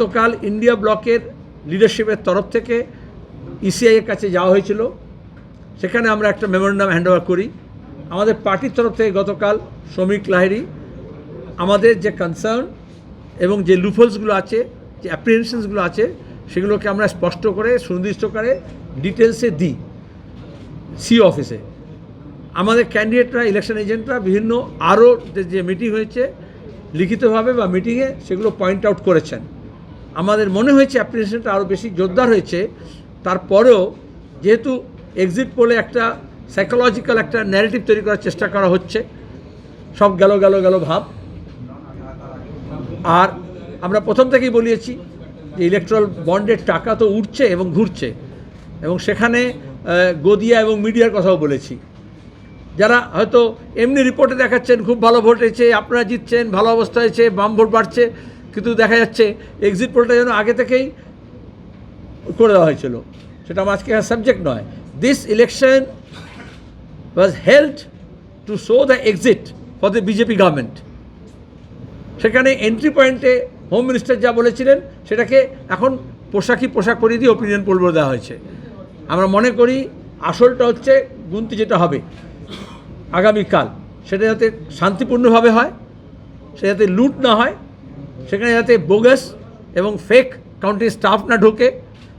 গতকাল ইন্ডিয়া ব্লকের লিডারশিপের তরফ থেকে ইসিআই এর কাছে যাওয়া হয়েছিল। সেখানে আমরা একটা মেমোরেন্ডাম হ্যান্ডওভার করি। আমাদের পার্টির তরফ থেকে গতকাল শ্রমিক লাহিড়ি, আমাদের যে কনসার্ন এবং যে লুফলসগুলো আছে, যে অ্যাপ্রিহেনশনসগুলো আছে, সেগুলোকে আমরা স্পষ্ট করে, সুনির্দিষ্ট করে ডিটেলসে দিই সি অফিসে আমাদের ক্যান্ডিডেটরা ইলেকশন এজেন্টরা বিভিন্ন আরও যে মিটিং হয়েছে, লিখিতভাবে বা মিটিংয়ে সেগুলো পয়েন্ট আউট করেছেন। আমাদের মনে হয়েছে অ্যাপ্লিকেশনটা আরও বেশি জোরদার হয়েছে। তারপরেও যেহেতু এক্সিট পোলে একটা সাইকোলজিক্যাল একটা ন্যারেটিভ তৈরি করার চেষ্টা করা হচ্ছে, সব গেল গেল গেল ভাব। আর আমরা প্রথম থেকেই বলিয়েছি যে ইলেকট্রাল বন্ডের টাকা তো উঠছে এবং ঘুরছে। এবং সেখানে গদিয়া এবং মিডিয়ার কথাও বলেছি। যারা হয়তো এমনি রিপোর্টে দেখাচ্ছেন, খুব ভালো ভোট হয়েছে, আপনারা জিতছেন, ভালো অবস্থা হয়েছে, বাম ভোট বাড়ছে কিন্তু দেখা যাচ্ছে এক্সিট পোলটা যেন আগে থেকেই করে দেওয়া হয়েছিল। সেটা আমার আজকে সাবজেক্ট নয়। This election was held to show the exit for the BJP government সেখানে এন্ট্রি পয়েন্টে হোম মিনিস্টার যা বলেছিলেন, সেটাকে এখন পোশাকি পোশাক পরিয়ে দিয়ে ওপিনিয়ন পোল বলে দেওয়া হয়েছে। আমরা মনে করি আসলটা হচ্ছে গুনতি যেটা হবে আগামীকাল। সেটা যাতে শান্তিপূর্ণভাবে হয় সে যাতে লুট না হয় সেখানে যাতে বোগাস এবং ফেক কাউন্টি স্টাফ না ঢোকে,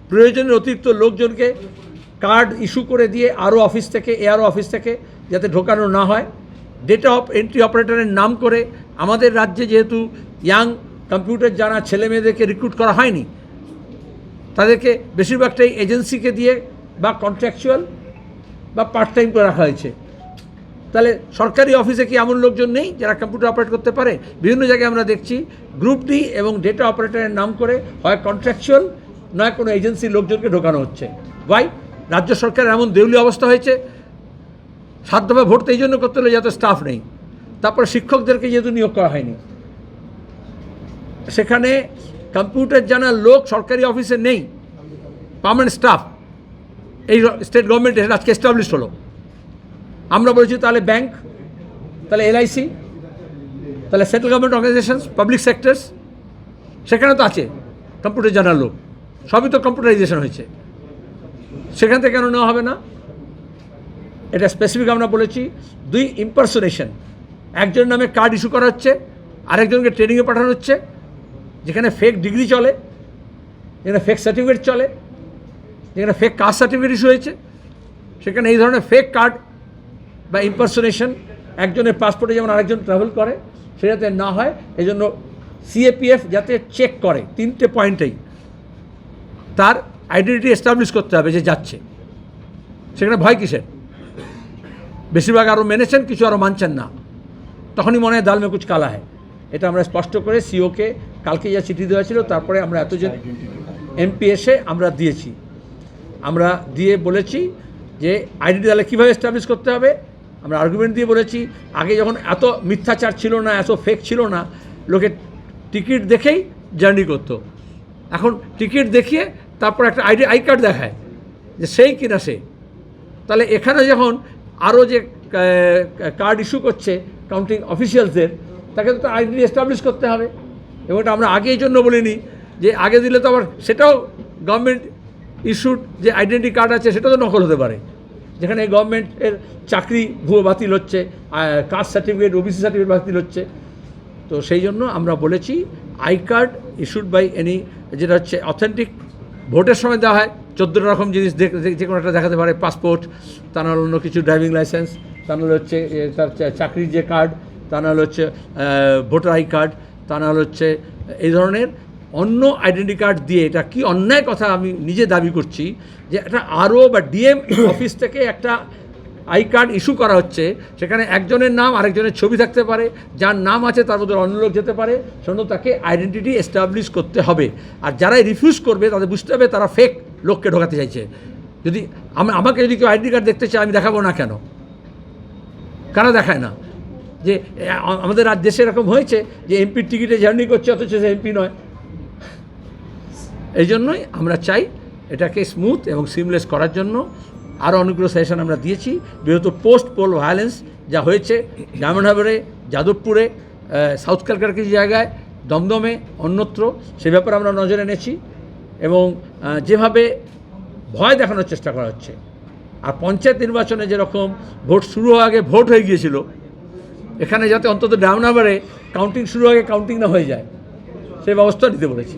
প্রয়োজনের অতিরিক্ত লোকজনকে কার্ড ইস্যু করে দিয়ে আরও অফিস থেকে এআরও অফিস থেকে যাতে ঢোকানো না হয়। ডেটা অফ এন্ট্রি অপারেটরের নাম করে আমাদের রাজ্যে যেহেতু ইয়াং কম্পিউটার জানা ছেলে মেয়েদেরকে রিক্রুট করা হয়নি, তাদেরকে বেশিরভাগটাই এজেন্সিকে দিয়ে বা কন্ট্রাকচুয়াল বা পার্ট টাইম করে রাখা হয়েছে। তাহলে সরকারি অফিসে কি এমন লোকজন নেই যারা কম্পিউটার অপারেট করতে পারে? বিভিন্ন জায়গায় আমরা দেখছি গ্রুপ ডি এবং ডেটা অপারেটরের নাম করে হয় কন্ট্রাকচুয়াল নয় কোনো এজেন্সির লোকজনকে ঢোকানো হচ্ছে। ওয়াই রাজ্য সরকারের এমন দেউলি অবস্থা হয়েছে সাধ্যভাবে ভোট এই জন্য করতে হলে যাতে স্টাফ নেই। তারপরে শিক্ষকদেরকে যেহেতু নিয়োগ করা হয়নি। সেখানে কম্পিউটার জানার লোক সরকারি অফিসে নেই পার্মানেন্ট স্টাফ এই স্টেট গভর্নমেন্ট আজকে এস্টাবলিশ হলো। আমরা বলছি তাহলে ব্যাংক তাহলে এলআইসি তাহলে central government organisations public sectors সেখানে তো আছে কম্পিউটার জানার লোক সবই তো কম্পিউটারাইজেশন হয়েছে। সেখান থেকে কেন নেওয়া হবে না? এটা স্পেসিফিক আমরা বলেছি, দুই ইম্পারসোনেশন একজনের নামে কার্ড ইস্যু করা হচ্ছে, আরেকজনকে ট্রেনিংয়ে পাঠানো হচ্ছে, যেখানে ফেক ডিগ্রি চলে, যেখানে ফেক সার্টিফিকেট চলে, যেখানে ফেক কাস্ট সার্টিফিকেট ইস্যু হয়েছে, সেখানে এই ধরনের ফেক কার্ড বা ইম্পারসোনেশন একজনের পাসপোর্টে যেমন আরেকজন ট্রাভেল করে সে যাতে না হয় এই জন্য সিএপিএফ যাতে চেক করে, তিনটে পয়েন্টেই তার আইডেন্টিটি এস্টাবলিশ করতে হবে যে যাচ্ছে। সেখানে ভয় কিসের? বেশিরভাগ আরও মেনেছেন, কিছু আরও মানছেন না। তখনই মনে হয় দাল মে কুচ কালা হয়। এটা আমরা স্পষ্ট করে সিওকে কালকে যা চিঠি দেওয়া ছিল, তারপরে আমরা এতজন এমপি এসে আমরা দিয়েছি। আমরা দিয়ে বলেছি যে আইডেন্টি তাহলে কীভাবে এস্টাবলিশ করতে হবে? আমরা আর্গুমেন্ট দিয়ে বলেছি, আগে যখন এত মিথ্যাচার ছিল না, এত ফেক ছিল না, লোকে টিকিট দেখেই জার্নি করতো। এখন টিকিট দেখিয়ে তারপর একটা আইডি আই কার্ড দেখায় যে সেই কিনা সে। তাহলে এখানে যখন আরও যে কার্ড ইস্যু করছে কাউন্টিং অফিসিয়ালসদের তাকে তো আইডেন্টি এস্টাবলিশ করতে হবে। এবং এটা আমরা আগে এই জন্য বলিনি যে আগে দিলে তো আবার সেটাও গভর্নমেন্ট ইস্যুড যে আইডেন্টি কার্ড আছে সেটা তো নকল হতে পারে। যেখানে গভর্নমেন্টের চাকরি ভুয়ো বাতিল হচ্ছে কাস্ট সার্টিফিকেট ওবিসি সার্টিফিকেট বাতিল হচ্ছে। তো সেই জন্য আমরা বলেছি I card issued by any যেটা হচ্ছে অথেন্টিক ভোটের সময় দেওয়া হয় চোদ্দোটা রকম জিনিস যে কোনো একটা দেখাতে পারে পাসপোর্ট তা নাহলে অন্য কিছু ড্রাইভিং লাইসেন্স তা নাহলে হচ্ছে তার চাকরির যে কার্ড তা নাহলে হচ্ছে ভোটার আই কার্ড তা নাহলে হচ্ছে, এই ধরনের অন্য আইডেন্টি কার্ড দিয়ে এটা কি অন্যায় কথা আমি নিজে দাবি করছি, যে একটা আরও বা ডিএম অফিস থেকে একটা আই কার্ড ইস্যু করা হচ্ছে, সেখানে একজনের নাম আরেকজনের ছবি থাকতে পারে, যার নাম আছে তার মধ্যে অন্য লোক যেতে পারে, সেজন্য তাকে আইডেন্টিটি এস্টাবলিশ করতে হবে। আর যারাই রিফিউজ করবে, তাদের বুঝতে হবে তারা ফেক লোককে ঢোকাতে চাইছে। যদি আমি- আমাকে যদি কেউ আইডেন্টি কার্ড দেখতে চায়, আমি দেখাবো না কেন? কারা দেখায় না? যে আমাদের দেশে এরকম হয়েছে, যে এমপির টিকিটে জার্নি করছে, অথচ সে এমপি নয়। এই জন্যই আমরা চাই এটাকে স্মুথ এবং সিমলেস করার জন্য। আরও অনেকগুলো সেশন আমরা দিয়েছি, বিগত পোস্ট পোল ভায়োলেন্স যা হয়েছে ডায়মন্ড যাদবপুরে সাউথ ক্যালকাটার কিছু জায়গায়, দমদমে, অন্যত্র, সে ব্যাপারে আমরা নজরে এনেছি এবং যেভাবে ভয় দেখানোর চেষ্টা করা হচ্ছে। আর পঞ্চায়েত নির্বাচনে যেরকম ভোট শুরু হওয়ার আগে ভোট হয়ে গিয়েছিল, এখানে যাতে অন্তত ডাউন নাম্বারে কাউন্টিং শুরু আগে কাউন্টিং না হয়ে যায় সেই ব্যবস্থা নিতে বলেছি।